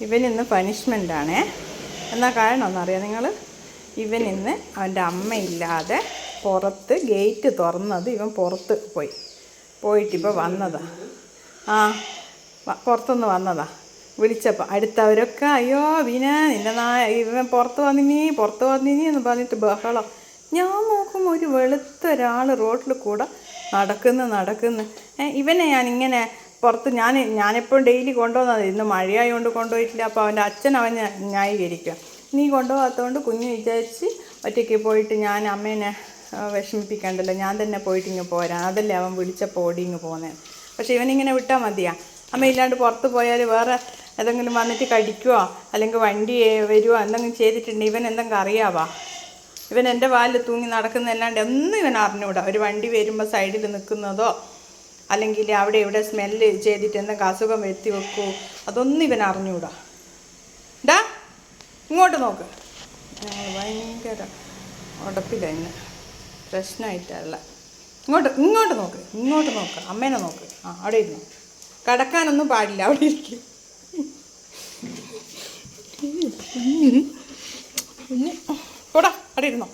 ഇവൻ ഇന്ന് പനിഷ്മെന്റാണേ എന്നാ കാരണം ഒന്നറിയാം നിങ്ങൾ ഇവൻ ഇന്ന് അവന്റെ അമ്മയില്ലാതെ പുറത്ത് ഗേറ്റ് തുറന്നത് ഇവൻ പുറത്ത് പോയി. പോയിട്ടിപ്പോൾ വന്നതാ. ആ പുറത്തുനിന്ന് വന്നതാ. വിളിച്ചപ്പോൾ അടുത്തവരൊക്കെ അയ്യോ വിന നിന്റെ നാ ഇവൻ പുറത്ത് വന്നിനി പുറത്ത് വന്നിനി എന്ന് പറഞ്ഞിട്ട് ബഹളം. ഞാൻ നോക്കുമ്പോൾ ഒരു വെളുത്ത ഒരാൾ റോഡിൽ കൂടെ നടക്കുന്നു നടക്കുന്നു. ഇവനെ ഞാൻ ഇങ്ങനെ പുറത്ത് ഞാൻ ഞാനെപ്പോഴും ഡെയിലി കൊണ്ടുപോകുന്നത് ഇന്ന് മഴയായതുകൊണ്ട് കൊണ്ടുപോയിട്ടില്ല. അപ്പോൾ അവന്റെ അച്ഛൻ അവൻ ന്യായീകരിക്കുക നീ കൊണ്ടുപോകാത്തതുകൊണ്ട് കുഞ്ഞ് വിചാരിച്ച് ഒറ്റയ്ക്ക് പോയിട്ട് ഞാൻ അമ്മേനെ വിഷമിപ്പിക്കണ്ടല്ലോ. ഞാൻ തന്നെ പോയിട്ട് ഇങ്ങ് പോരാ. അതല്ലേ അവൻ വിളിച്ചപ്പോൾ ഓടി ഇങ്ങ് പോകുന്നത് പക്ഷേ ഇവനിങ്ങനെ വിട്ടാൽ മതിയാ. അമ്മ ഇല്ലാണ്ട് പുറത്ത് പോയാൽ വേറെ ഏതെങ്കിലും വന്നിട്ട് കടിക്കുവോ അല്ലെങ്കിൽ വണ്ടി വരുവോ? എന്തെങ്കിലും ചെയ്തിട്ടുണ്ടെങ്കിൽ ഇവൻ എന്തെങ്കിലും അറിയാവാ? ഇവൻ എന്റെ വാലിൽ തൂങ്ങി നടക്കുന്നതല്ലാണ്ട് ഒന്നും ഇവൻ അറിഞ്ഞുകൂടാ ഒരു വണ്ടി വരുമ്പോൾ സൈഡിൽ നിൽക്കുന്നതോ അല്ലെങ്കിൽ അവിടെ ഇവിടെ സ്മെല്ല് ചെയ്തിട്ട് എന്തെങ്കിലും അസുഖം വരുത്തി വെക്കൂ? അതൊന്നും ഇവൻ അറിഞ്ഞൂടാ. ഡാ ഇങ്ങോട്ട് നോക്ക്. ഭയങ്കര ഉടപ്പില്ല പ്രശ്നമായിട്ടല്ല ഇങ്ങോട്ട് ഇങ്ങോട്ട് നോക്ക് ഇങ്ങോട്ട് നോക്ക്. അമ്മേനെ നോക്ക്. ആ അവിടെ ഇരുന്നു. കടക്കാനൊന്നും പാടില്ല അവിടെ ഇരിക്കും. പോടാ അവിടെ ഇരുന്നോ.